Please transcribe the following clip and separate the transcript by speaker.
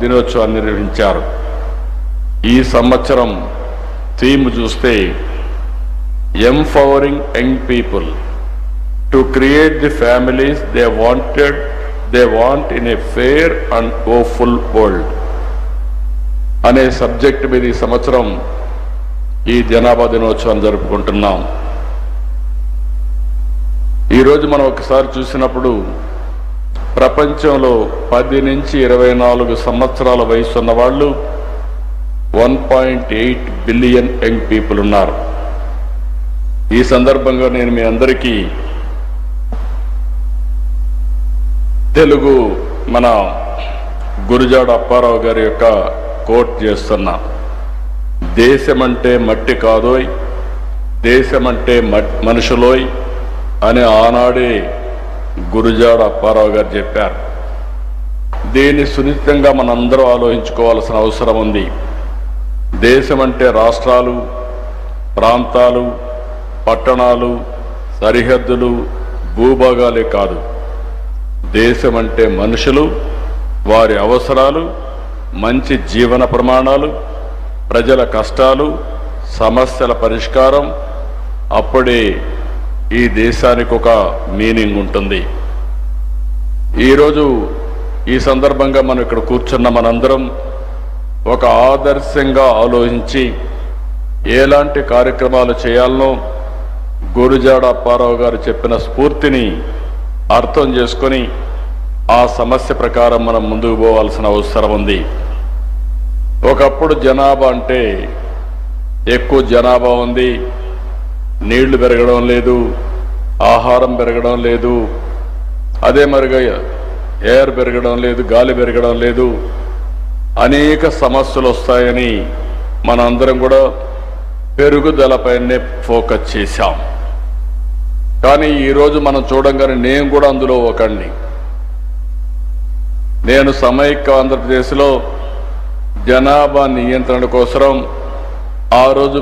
Speaker 1: దినోత్సవాన్ని నిర్వహించారు. ఈ సంవత్సరం థీమ్ చూస్తే empowering young people to create the families they wanted they want in a fair and hopeful world అనే సబ్జెక్ట్ మీద ఈ సంవత్సరం ఈ జనాభా దినోత్సవం జరుపుకుంటున్నాం. ఈరోజు మనం ఒకసారి చూసినప్పుడు ప్రపంచంలో పది నుంచి ఇరవై నాలుగు సంవత్సరాల వయసు ఉన్న వాళ్ళు one point eight billion young people ఉన్నారు. ఈ సందర్భంగా నేను మీ అందరికీ తెలుగు మన గురుజాడ అప్పారావు గారి యొక్క కోట్ చేస్తున్నా. దేశమంటే మట్టి కాదోయ్ దేశమంటే మనుషులోయ్ అని ఆనాడే గురుజాడ అప్పారావు గారు చెప్పారు. దీన్ని సునిశ్చితంగా మనందరం ఆలోచించుకోవాల్సిన అవసరం ఉంది. దేశం అంటే రాష్ట్రాలు ప్రాంతాలు పట్టణాలు సరిహద్దులు భూభాగాలే కాదు. దేశం అంటే మనుషులు వారి అవసరాలు మంచి జీవన ప్రమాణాలు ప్రజల కష్టాలు సమస్యల పరిష్కారం అప్పుడే ఈ దేశానికి ఒక మీనింగ్ ఉంటుంది. ఈరోజు ఈ సందర్భంగా మనం ఇక్కడ కూర్చున్న మనందరం ఒక ఆదర్శంగా ఆలోచించి ఎలాంటి కార్యక్రమాలు చేయాలనో గురుజాడ అప్పారావు గారు చెప్పిన స్ఫూర్తిని అర్థం చేసుకొని ఆ సమస్య ప్రకారం మనం ముందుకు పోవాల్సిన అవసరం ఉంది. ఒకప్పుడు జనాభా అంటే ఎక్కువ జనాభా ఉంది. నీళ్ళు పెరగడం లేదు ఆహారం పెరగడం లేదు. అదే మరిగా ఎయిర్ పెరగడం లేదు గాలి పెరగడం లేదు. అనేక సమస్యలు వస్తాయని మనందరం కూడా పెరుగుదలపైనే ఫోకస్ చేశాం. కానీ ఈరోజు మనం చూడంగానే నేను కూడా అందులో ఒకడిని నేను సమైక్య ఆంధ్రప్రదేశ్లో జనాభా నియంత్రణ కోసం ఆ రోజు